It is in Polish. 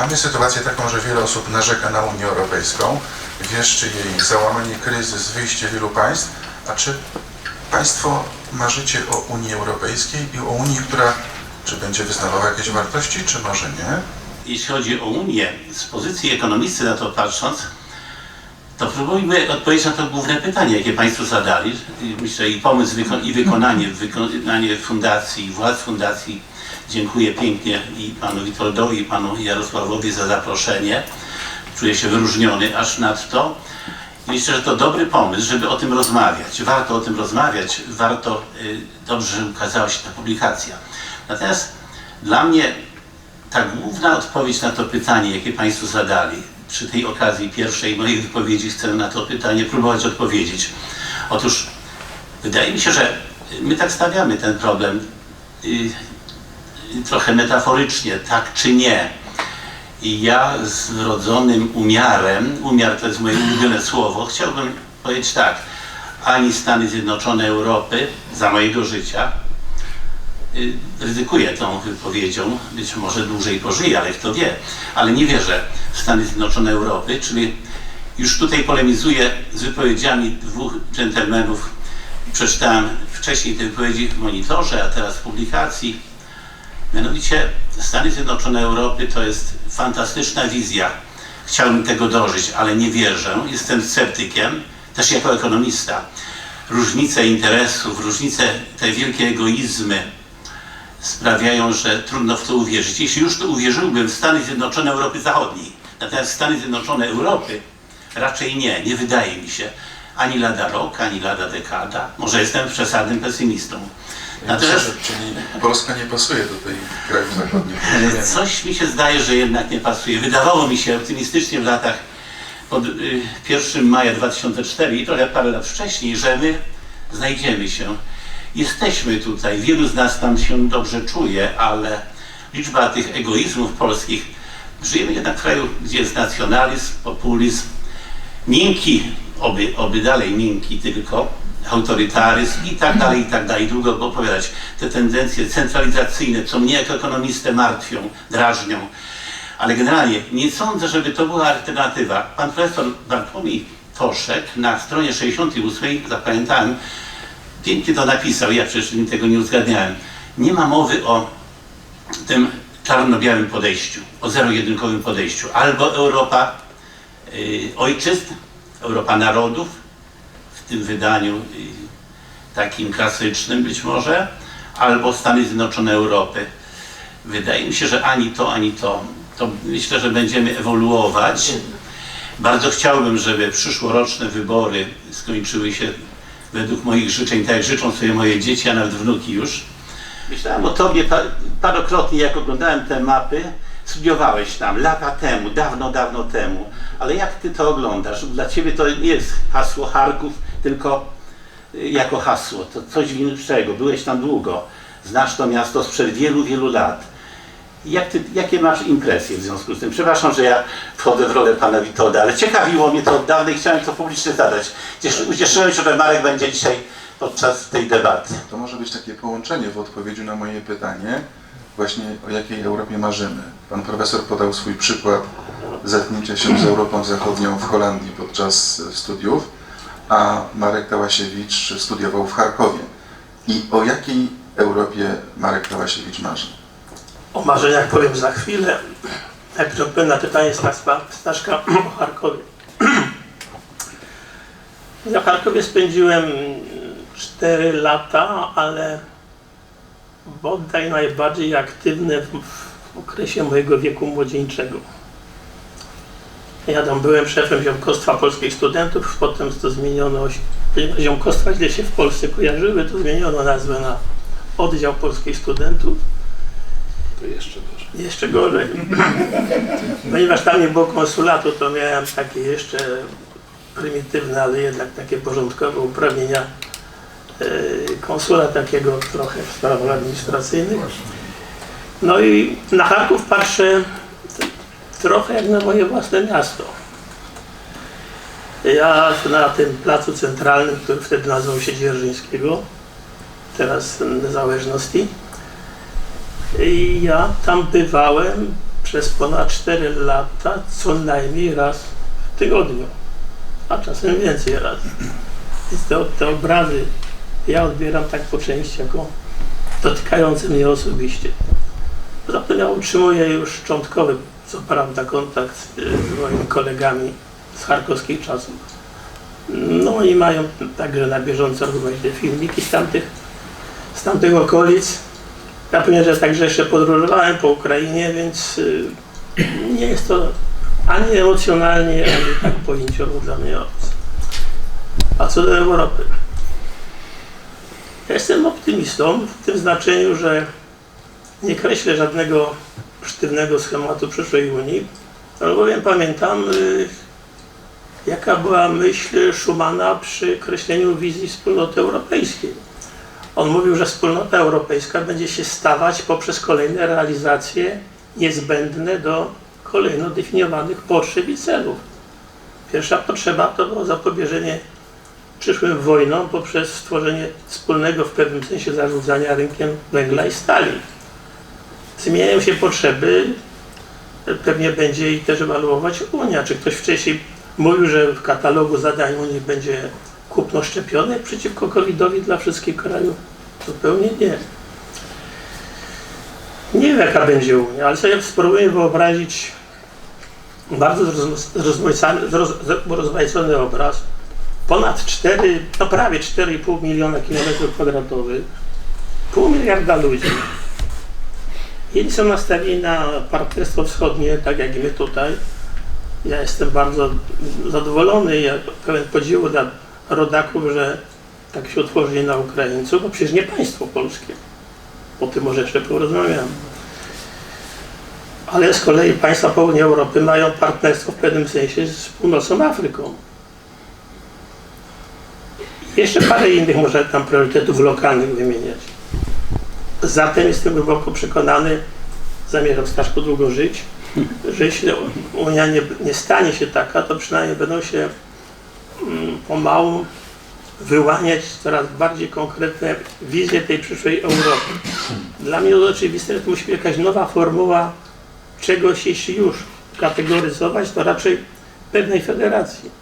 Mamy sytuację taką, że wiele osób narzeka na Unię Europejską, wieszczy jej załamanie, kryzys, wyjście wielu państw. A czy Państwo marzycie o Unii Europejskiej i o Unii, która czy będzie wyznawała jakieś wartości, czy może nie? Jeśli chodzi o Unię, z pozycji ekonomisty na to patrząc, to próbujmy odpowiedzieć na to główne pytanie, jakie Państwo zadali. Myślę i pomysł i wykonanie, wykonanie fundacji, władz fundacji. Dziękuję pięknie i panu Witoldowi, i panu Jarosławowi za zaproszenie. Czuję się wyróżniony aż nadto. Myślę, że to dobry pomysł, żeby o tym rozmawiać. Warto o tym rozmawiać, warto, y, dobrze, że ukazała się ta publikacja. Natomiast dla mnie ta główna odpowiedź na to pytanie, jakie Państwo zadali, przy tej okazji pierwszej mojej wypowiedzi chcę na to pytanie próbować odpowiedzieć. Otóż wydaje mi się, że my tak stawiamy ten problem y, trochę metaforycznie, tak czy nie. I ja z wrodzonym umiarem, umiar to jest moje ulubione słowo, chciałbym powiedzieć tak, ani Stany Zjednoczone Europy za mojego życia, ryzykuję tą wypowiedzią, być może dłużej pożyję, ale kto wie, ale nie wierzę w Stany Zjednoczone Europy, czyli już tutaj polemizuję z wypowiedziami dwóch dżentelmenów. Przeczytałem wcześniej te wypowiedzi w monitorze, a teraz w publikacji. Mianowicie Stany Zjednoczone Europy to jest fantastyczna wizja. Chciałbym tego dożyć, ale nie wierzę. Jestem sceptykiem, też jako ekonomista. Różnice interesów, różnice, te wielkie egoizmy sprawiają, że trudno w to uwierzyć. Jeśli już to uwierzyłbym w Stany Zjednoczone Europy Zachodniej, natomiast Stany Zjednoczone Europy raczej nie, nie wydaje mi się. Ani lada rok, ani lada dekada. Może jestem przesadnym pesymistą. Natomiast Czyli Polska nie pasuje do tej krajów zachodnich. Coś mi się zdaje, że jednak nie pasuje. Wydawało mi się optymistycznie w latach od y, 1 maja 2004 i trochę parę lat wcześniej, że my znajdziemy się. Jesteśmy tutaj, wielu z nas tam się dobrze czuje, ale liczba tych egoizmów polskich, żyjemy jednak w kraju, gdzie jest nacjonalizm, populizm, miękki, oby, oby dalej miękki tylko, autorytaryzm i tak dalej, i tak dalej. Długo opowiadać. Te tendencje centralizacyjne, co mnie jako ekonomistę martwią, drażnią. Ale generalnie nie sądzę, żeby to była alternatywa. Pan profesor Bartłomiej Toszek na stronie 68, zapamiętałem, pięknie to napisał, ja przecież tego nie uzgadniałem. Nie ma mowy o tym czarno-białym podejściu, o zero-jedynkowym podejściu. Albo Europa y, ojczyzn, Europa narodów, w tym wydaniu y, takim klasycznym być może, albo Stany Zjednoczone Europy. Wydaje mi się, że ani to, ani to. To myślę, że będziemy ewoluować. Bardzo chciałbym, żeby przyszłoroczne wybory skończyły się według moich życzeń, tak jak życzą sobie moje dzieci, a nawet wnuki już. Myślałem o tobie pa- parokrotnie, jak oglądałem te mapy. Studiowałeś tam lata temu, dawno, dawno temu. Ale jak ty to oglądasz? Dla ciebie to nie jest hasło Charków, tylko y, jako hasło. To coś większego. Byłeś tam długo. Znasz to miasto sprzed wielu, wielu lat. Jak ty, jakie masz impresje w związku z tym? Przepraszam, że ja wchodzę w rolę pana Witolda, ale ciekawiło mnie to od dawna i chciałem to publicznie zadać. Cieszy- Ucieszyłem się, że Marek będzie dzisiaj podczas tej debaty. To może być takie połączenie w odpowiedzi na moje pytanie, właśnie o jakiej Europie marzymy. Pan profesor podał swój przykład zetknięcia się z Europą Zachodnią w Holandii podczas studiów, a Marek Tałasiewicz studiował w Charkowie. I o jakiej Europie Marek Tałasiewicz marzy? O marzeniach powiem za chwilę. Najpierw odpowiem na pytanie Staszka, o Charkowie. Ja w Charkowie spędziłem 4 lata, ale bodaj najbardziej aktywne w, w okresie mojego wieku młodzieńczego. Ja tam byłem szefem Ziomkostwa Polskich Studentów, potem to zmieniono, Ziomkostwa źle się w Polsce kojarzyły, to zmieniono nazwę na Oddział Polskich Studentów. To jeszcze gorzej. Jeszcze gorzej. Ponieważ tam nie było konsulatu, to miałem takie jeszcze prymitywne, ale jednak takie porządkowe uprawnienia e, konsula takiego trochę w sprawach administracyjnych. No i na Charków patrzę trochę jak na moje własne miasto. Ja na tym placu centralnym, który wtedy nazywał się Dzierżyńskiego, teraz Niezależności, ja tam bywałem przez ponad 4 lata co najmniej raz w tygodniu, a czasem więcej razy. Więc te, te obrazy ja odbieram tak po części jako dotykające mnie osobiście. Poza tym ja utrzymuję już szczątkowy, co prawda, kontakt z, z moimi kolegami z charkowskich czasów. No i mają także na bieżąco rozmaite filmiki z tamtych, z tamtych okolic. Ja powiem, że także jeszcze podróżowałem po Ukrainie, więc y, nie jest to ani emocjonalnie, ani tak pojęciowo dla mnie obce. A co do Europy? Ja jestem optymistą w tym znaczeniu, że nie kreślę żadnego sztywnego schematu przyszłej Unii, albowiem pamiętam, y, jaka była myśl Schumana przy kreśleniu wizji wspólnoty europejskiej. On mówił, że wspólnota europejska będzie się stawać poprzez kolejne realizacje niezbędne do kolejno definiowanych potrzeb i celów. Pierwsza potrzeba to było zapobieżenie przyszłym wojnom poprzez stworzenie wspólnego w pewnym sensie zarządzania rynkiem węgla i stali. Zmieniają się potrzeby, pewnie będzie ich też ewaluować Unia. Czy ktoś wcześniej mówił, że w katalogu zadań Unii będzie kupno szczepionek przeciwko COVID-owi dla wszystkich krajów? Zupełnie nie. Nie wiem jaka będzie Unia, ale sobie spróbuję wyobrazić bardzo zroz- zrozmaicany- zroz- rozmaicony obraz. Ponad 4, no prawie 4,5 miliona kilometrów kwadratowych, pół miliarda ludzi. Jedni są nastawieni na partnerstwo wschodnie, tak jak i my tutaj. Ja jestem bardzo zadowolony, ja pełen podziwu dla rodaków, że tak się otworzyli na Ukraińców, bo przecież nie państwo polskie. O tym może jeszcze porozmawiamy. Ale z kolei państwa południa Europy mają partnerstwo w pewnym sensie z północną Afryką. Jeszcze parę innych może tam priorytetów lokalnych wymieniać. Zatem jestem głęboko przekonany, zamierzam Staszku długo żyć, że jeśli Unia nie, nie stanie się taka, to przynajmniej będą się pomału wyłaniać coraz bardziej konkretne wizje tej przyszłej Europy. Dla mnie to oczywiste, że to musi być jakaś nowa formuła czegoś, jeśli już kategoryzować, to raczej pewnej federacji.